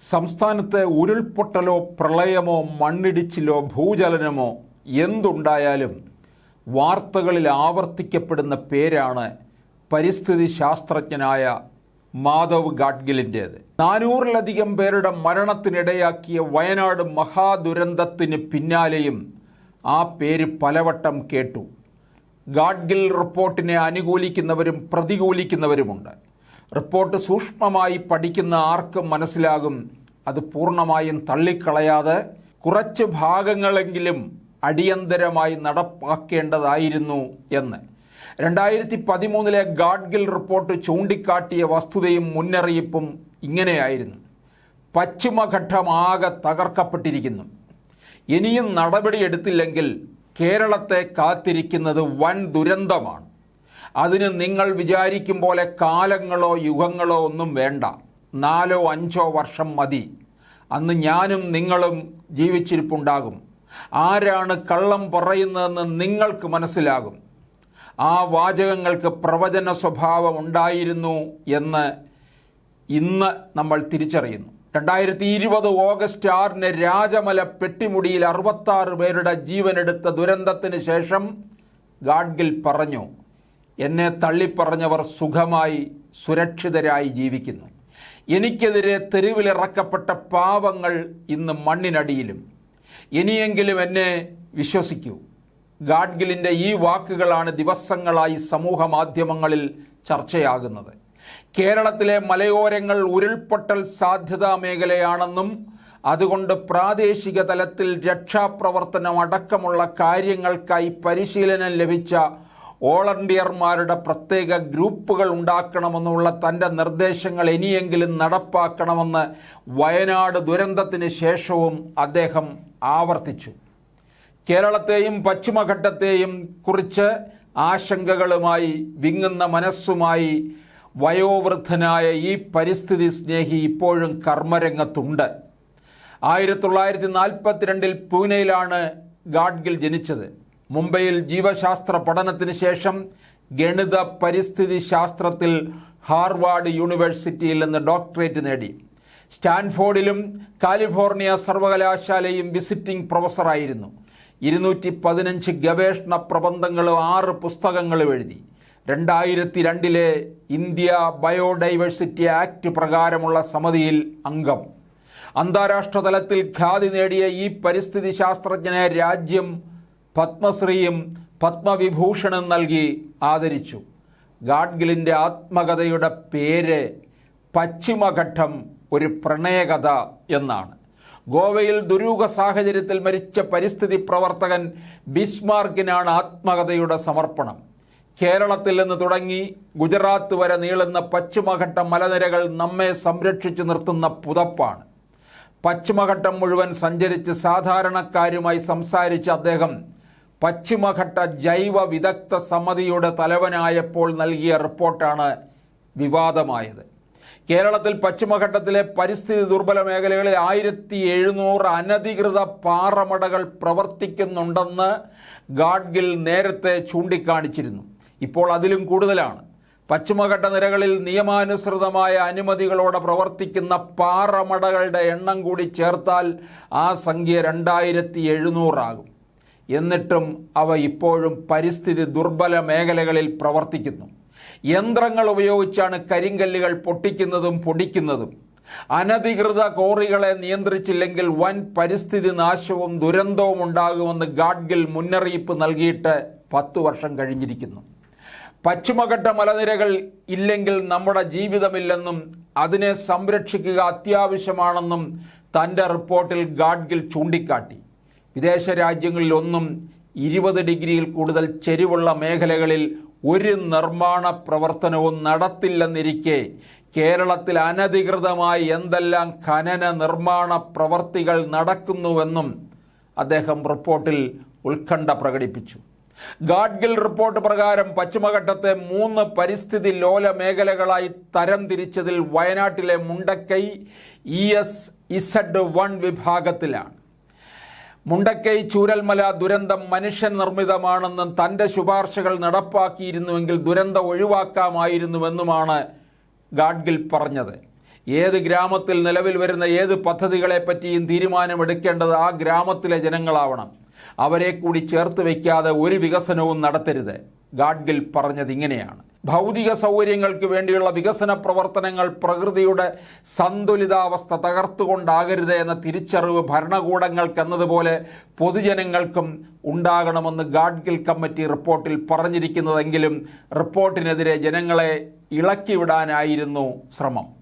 സംസ്ഥാനത്ത് ഉരുൾപൊട്ടലോ പ്രളയമോ മണ്ണിടിച്ചിലോ ഭൂചലനമോ എന്തുണ്ടായാലും വാർത്തകളിൽ ആവർത്തിക്കപ്പെടുന്ന പേരാണ് പരിസ്ഥിതി ശാസ്ത്രജ്ഞനായ മാധവ് ഗാഡ്ഗിലിന്റേത്. നാനൂറിലധികം പേരുടെ മരണത്തിനിടയാക്കിയ വയനാട് മഹാദുരന്തത്തിന് പിന്നാലെയും ആ പേര് പലവട്ടം കേട്ടു. ഗാഡ്ഗിൽ റിപ്പോർട്ടിനെ അനുകൂലിക്കുന്നവരും പ്രതികൂലിക്കുന്നവരുമുണ്ട്. റിപ്പോർട്ട് സൂക്ഷ്മമായി പഠിക്കുന്ന ആർക്കും മനസ്സിലാകും. അത് പൂർണമായും തള്ളിക്കളയാതെ കുറച്ച് ഭാഗങ്ങളെങ്കിലും അടിയന്തരമായി നടപ്പാക്കേണ്ടതായിരുന്നു എന്ന്. രണ്ടായിരത്തി പതിമൂന്നിലെ ഗാഡ്ഗിൽ റിപ്പോർട്ട് ചൂണ്ടിക്കാട്ടിയ വസ്തുതയും മുന്നറിയിപ്പും ഇങ്ങനെയായിരുന്നു. പശ്ചിമഘട്ടമാകെ തകർക്കപ്പെട്ടിരിക്കുന്നു. ഇനിയും നടപടിയെടുത്തില്ലെങ്കിൽ കേരളത്തെ കാത്തിരിക്കുന്നത് വൻ ദുരന്തമാണ്. അതിന് നിങ്ങൾ വിചാരിക്കും പോലെ കാലങ്ങളോ യുഗങ്ങളോ ഒന്നും വേണ്ട. നാലോ അഞ്ചോ വർഷം മതി. അന്ന് ഞാനും നിങ്ങളും ജീവിച്ചിരിപ്പുണ്ടാകും. ആരാണ് കള്ളം പറയുന്നതെന്ന് നിങ്ങൾക്ക് മനസ്സിലാകും. ആ വാചകങ്ങൾക്ക് പ്രവചന സ്വഭാവം ഉണ്ടായിരുന്നു എന്ന് ഇന്ന് നമ്മൾ തിരിച്ചറിയുന്നു. രണ്ടായിരത്തി ഇരുപത് ഓഗസ്റ്റ് ആറിന് രാജമല പെട്ടിമുടിയിൽ അറുപത്താറ് പേരുടെ ജീവനെടുത്ത ദുരന്തത്തിന് ശേഷം ഗാഡ്ഗിൽ പറഞ്ഞു എന്നെ തള്ളിപ്പറഞ്ഞവർ സുഖമായി സുരക്ഷിതരായി ജീവിക്കുന്നു. എനിക്കെതിരെ തെരുവിലിറക്കപ്പെട്ട പാവങ്ങൾ ഇന്ന് മണ്ണിനടിയിലും. ഇനിയെങ്കിലും എന്നെ വിശ്വസിക്കൂ. ഗാഡ്ഗിലിന്റെ ഈ വാക്കുകളാണ് ദിവസങ്ങളായി സമൂഹ മാധ്യമങ്ങളിൽ ചർച്ചയാകുന്നത്. കേരളത്തിലെ മലയോരങ്ങൾ ഉരുൾപൊട്ടൽ സാധ്യതാ മേഖലയാണെന്നും അതുകൊണ്ട് പ്രാദേശിക തലത്തിൽ രക്ഷാപ്രവർത്തനം അടക്കമുള്ള കാര്യങ്ങൾക്കായി പരിശീലനം ലഭിച്ച വോളണ്ടിയർമാരുടെ പ്രത്യേക ഗ്രൂപ്പുകൾ ഉണ്ടാക്കണമെന്നുള്ള തന്റെ നിർദ്ദേശങ്ങൾ ഇനിയെങ്കിലും നടപ്പാക്കണമെന്ന് വയനാട് ദുരന്തത്തിന് ശേഷവും അദ്ദേഹം ആവർത്തിച്ചു. കേരളത്തെയും പശ്ചിമഘട്ടത്തെയും കുറിച്ച് ആശങ്കകളുമായി വിങ്ങുന്ന മനസ്സുമായി വയോവൃദ്ധനായ ഈ പരിസ്ഥിതി സ്നേഹി ഇപ്പോഴും കർമ്മരംഗത്തുണ്ട്. ആയിരത്തി തൊള്ളായിരത്തി നാൽപ്പത്തിരണ്ടിൽ പൂനെയിലാണ് ഗാഡ്ഗിൽ ജനിച്ചത്. മുംബൈയിൽ ജീവശാസ്ത്ര പഠനത്തിന് ശേഷം ഗണിത പരിസ്ഥിതി ശാസ്ത്രത്തിൽ ഹാർവാർഡ് യൂണിവേഴ്സിറ്റിയിൽ നിന്ന് ഡോക്ടറേറ്റ് നേടി. സ്റ്റാൻഫോർഡിലും കാലിഫോർണിയ സർവകലാശാലയും വിസിറ്റിംഗ് പ്രൊഫസറായിരുന്നു. ഇരുന്നൂറ്റി പതിനഞ്ച് ഗവേഷണ പ്രബന്ധങ്ങളും ആറ് പുസ്തകങ്ങളും എഴുതി. രണ്ടായിരത്തി രണ്ടിലെ ഇന്ത്യ ബയോഡൈവേഴ്സിറ്റി ആക്ട് പ്രകാരമുള്ള സമിതിയിൽ അംഗം. അന്താരാഷ്ട്ര തലത്തിൽ ഖ്യാതി നേടിയ ഈ പരിസ്ഥിതി ശാസ്ത്രജ്ഞനെ രാജ്യം പത്മശ്രീയും പത്മവിഭൂഷണും നൽകി ആദരിച്ചു. ഗാഡ്ഗിലിന്റെ ആത്മകഥയുടെ പേര് പശ്ചിമഘട്ടം ഒരു പ്രണയകഥ എന്നാണ്. ഗോവയിൽ ദുരൂഹ സാഹചര്യത്തിൽ മരിച്ച പരിസ്ഥിതി പ്രവർത്തകൻ ബിസ്മാർക്കിനാണ് ആത്മകഥയുടെ സമർപ്പണം. കേരളത്തിൽ നിന്ന് തുടങ്ങി ഗുജറാത്ത് വരെ നീളുന്ന പശ്ചിമഘട്ട മലനിരകൾ നമ്മെ സംരക്ഷിച്ചു നിർത്തുന്ന പുതപ്പാണ്. പശ്ചിമഘട്ടം മുഴുവൻ സഞ്ചരിച്ച് സാധാരണക്കാരുമായി സംസാരിച്ച അദ്ദേഹം പശ്ചിമഘട്ട ജൈവ വിദഗ്ധ സമിതിയുടെ തലവനായപ്പോൾ നൽകിയ റിപ്പോർട്ടാണ് വിവാദമായത്. കേരളത്തിൽ പശ്ചിമഘട്ടത്തിലെ പരിസ്ഥിതി ദുർബല മേഖലകളിൽ ആയിരത്തി എഴുന്നൂറ് അനധികൃത പാറമടകൾ പ്രവർത്തിക്കുന്നുണ്ടെന്ന് ഗാഡ്ഗിൽ നേരത്തെ ചൂണ്ടിക്കാണിച്ചിരുന്നു. ഇപ്പോൾ അതിലും കൂടുതലാണ്. പശ്ചിമഘട്ട നിരകളിൽ നിയമാനുസൃതമായ അനുമതികളോടെ പ്രവർത്തിക്കുന്ന പാറമടകളുടെ എണ്ണം കൂടി ചേർത്താൽ ആ സംഖ്യ രണ്ടായിരത്തി എഴുന്നൂറാകും. എന്നിട്ടും അവ ഇപ്പോഴും പരിസ്ഥിതി ദുർബല മേഖലകളിൽ പ്രവർത്തിക്കുന്നു. യന്ത്രങ്ങൾ ഉപയോഗിച്ചാണ് കരിങ്കല്ലുകൾ പൊട്ടിക്കുന്നതും പൊടിക്കുന്നതും. അനധികൃത കോറികളെ നിയന്ത്രിച്ചില്ലെങ്കിൽ വൻ പരിസ്ഥിതി നാശവും ദുരന്തവും ഉണ്ടാകുമെന്ന് ഗാഡ്ഗിൽ മുന്നറിയിപ്പ് നൽകിയിട്ട് പത്തു വർഷം കഴിഞ്ഞിരിക്കുന്നു. പശ്ചിമഘട്ട മലനിരകൾ ഇല്ലെങ്കിൽ നമ്മുടെ ജീവിതമില്ലെന്നും അതിനെ സംരക്ഷിക്കുക അത്യാവശ്യമാണെന്നും തന്റെ റിപ്പോർട്ടിൽ ഗാഡ്ഗിൽ ചൂണ്ടിക്കാട്ടി. വിദേശ രാജ്യങ്ങളിലൊന്നും ഇരുപത് ഡിഗ്രിയിൽ കൂടുതൽ ചെരിവുള്ള മേഖലകളിൽ ഒരു നിർമ്മാണ പ്രവർത്തനവും നടത്തില്ലെന്നിരിക്കെ കേരളത്തിൽ അനധികൃതമായി എന്തെല്ലാം ഖനന നിർമ്മാണ പ്രവർത്തികൾ നടക്കുന്നുവെന്നും അദ്ദേഹം റിപ്പോർട്ടിൽ ഉത്കണ്ഠ പ്രകടിപ്പിച്ചു. ഗാഡ്ഗിൽ റിപ്പോർട്ട് പ്രകാരം പശ്ചിമഘട്ടത്തെ മൂന്ന് പരിസ്ഥിതി ലോല മേഖലകളായി തരംതിരിച്ചതിൽ വയനാട്ടിലെ Mundakkai E S Z one വിഭാഗത്തിലാണ്. മുണ്ടക്കൈ ചൂരൽമല ദുരന്തം മനുഷ്യ നിർമ്മിതമാണെന്നും തന്റെ ശുപാർശകൾ നടപ്പാക്കിയിരുന്നുവെങ്കിൽ ദുരന്തം ഒഴിവാക്കാമായിരുന്നുവെന്നുമാണ് ഗാഡ്ഗിൽ പറഞ്ഞത്. ഏത് ഗ്രാമത്തിൽ നിലവിൽ വരുന്ന ഏത് പദ്ധതികളെപ്പറ്റിയും തീരുമാനമെടുക്കേണ്ടത് ആ ഗ്രാമത്തിലെ ജനങ്ങളാവണം. അവരെ കൂടി ചേർത്ത് വയ്ക്കാതെ ഒരു വികസനവും നടത്തരുത്. ഗാഡ്ഗിൽ പറഞ്ഞത് ഇങ്ങനെയാണ് ഭൗതിക സൗകര്യങ്ങൾക്ക് വേണ്ടിയുള്ള വികസന പ്രവർത്തനങ്ങൾ പ്രകൃതിയുടെ സന്തുലിതാവസ്ഥ തകർത്തുകൊണ്ടാകരുത് എന്ന തിരിച്ചറിവ് ഭരണകൂടങ്ങൾക്കെന്നതുപോലെ പൊതുജനങ്ങൾക്കും ഉണ്ടാകണമെന്ന് ഗാഡ്ഗിൽ കമ്മിറ്റി റിപ്പോർട്ടിൽ പറഞ്ഞിരിക്കുന്നതെങ്കിലും റിപ്പോർട്ടിനെതിരെ ജനങ്ങളെ ഇളക്കിവിടാനായിരുന്നു ശ്രമം.